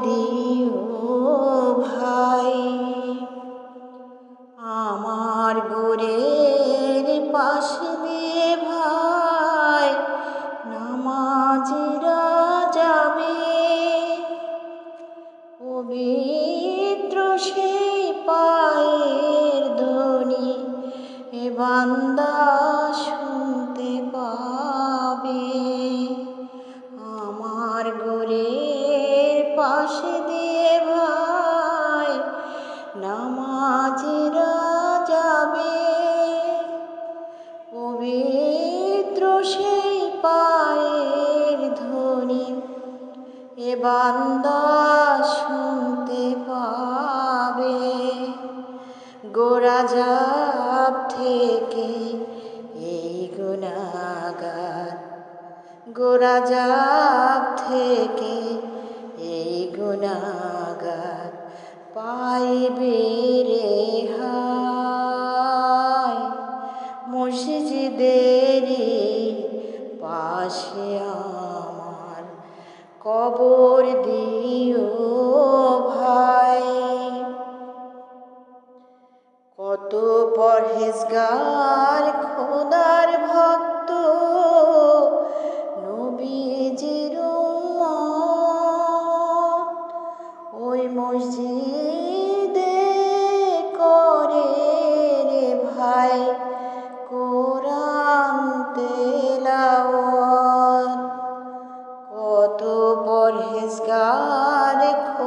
কবর বান্দা শুনতে পাবে। গোরা গোরাজাব থেকে এই গুণাগার। গোরাজাব থেকে এই গুণাগার। পাইবে রে হায় মসজিদেরই পাশে আমার কবর দিও ভাই। কত পরহেজগার খোদার ভক্ত পরহেজগার খোদার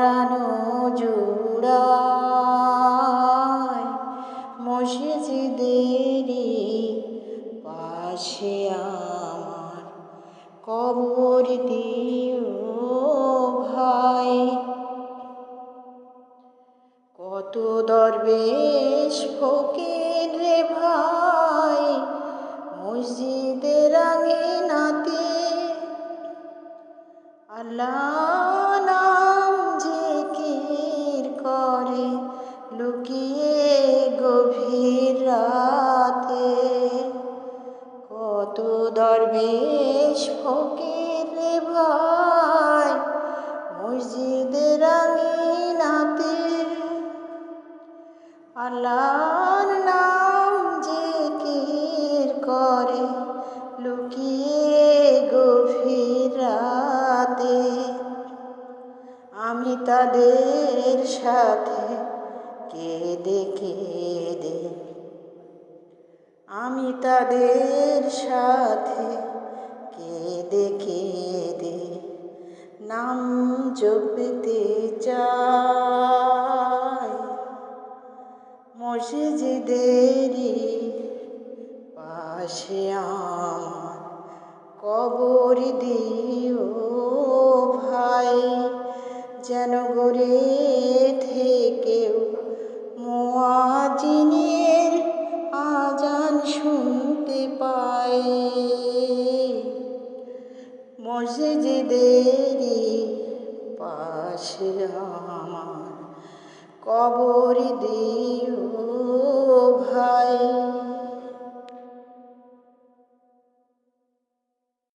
পরানো জুড়াই মসজিদেরই পাশে আমার কবর দিও ভাই। কত দরবেশ ফকির রে ভাই, মসজিদের আগে নাতে আল্লাহ দরবেশ ফকির ভাই মসজিদের আঙিনাতে আল্লাহর নাম জিকির করে, লুকিয়ে গভীর রাতে। আমি তাদের সাথে কেঁদে কেঁদে আমি তাদের সাথে কেঁদে কেঁদে নাম জপতে চাই। মসজিদেরই পাশে আমার কবর দিও ভাই, যেন গড়ে পাই মসজিদেরই পাশে আমার কবর দিও।